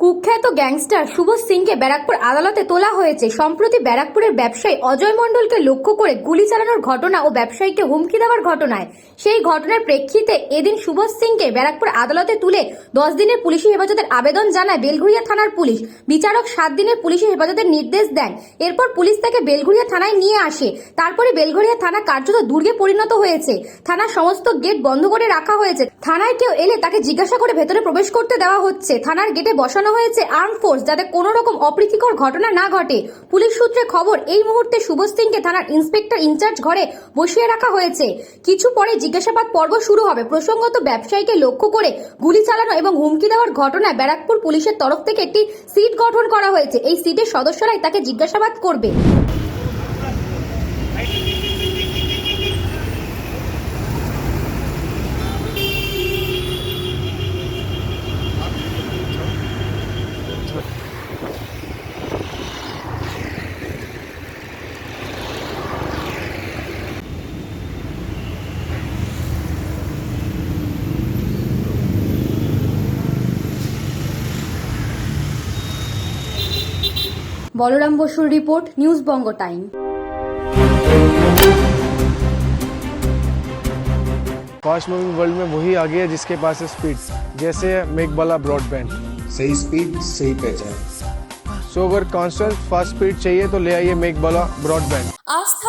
কুখ্যাত গ্যাংস্টার শুভজ সিংকে ব্যারাকপুর আদালতে তোলা হয়েছে। সম্প্রতি ব্যারাকপুরের ব্যবসায়ী অজয় মণ্ডলকে লক্ষ্য করে গুলি চালানোর ঘটনা ও ব্যবসায়ীকে হুমকি দেওয়ার ঘটনায়। সেই ঘটনার প্রেক্ষিতে এদিন শুভজ সিংকে ব্যারাকপুর আদালতে তুলে দশ দিনের পুলিশি হেফাজতের আবেদন জানায় বেলঘুরিয়া থানার পুলিশ। বিচারক সাত দিনের পুলিশি হেফাজতের নির্দেশ দেন। এরপর পুলিশ তাকে বেলঘুরিয়া থানায় নিয়ে আসে। তারপরে বেলঘরিয়া থানা কার্যত দুর্গে পরিণত হয়েছে। থানার সমস্ত গেট বন্ধ করে রাখা হয়েছে। থানায় কেউ এলে তাকে জিজ্ঞাসা করে ভেতরে প্রবেশ করতে দেওয়া হচ্ছে। থানার গেটে বসানো হয়েছে আর্ম ফোর্স যাতে কোনো রকম অপ্রীতিকর ঘটনা না ঘটে। পুলিশ সূত্রে খবর, এই মুহূর্তে শুভ সিংকে থানার ইন্সপেক্টর ইনচার্জ ঘরে বসিয়ে রাখা হয়েছে। কিছু পরে জিজ্ঞাসাবাদ পর্ব শুরু হবে। প্রসঙ্গত, ব্যবসায়ীকে লক্ষ্য করে গুলি চালানো এবং হুমকি দেওয়ার ঘটনায় ব্যারাকপুর পুলিশের তরফ থেকে একটি সিট গঠন করা হয়েছে। এই সিটের সদস্যরাই তাকে জিজ্ঞাসাবাদ করবে। বলরাম বসুর report news Banga time fast moving world में वही आ गया जिसके पास है स्पीड जैसे मेक वाला ब्रॉडबैंड सही स्पीड सही पहचान सो अगर कांस्टेंट फास्ट स्पीड चाहिए तो ले आइए मेक वाला ब्रॉडबैंड আস্থা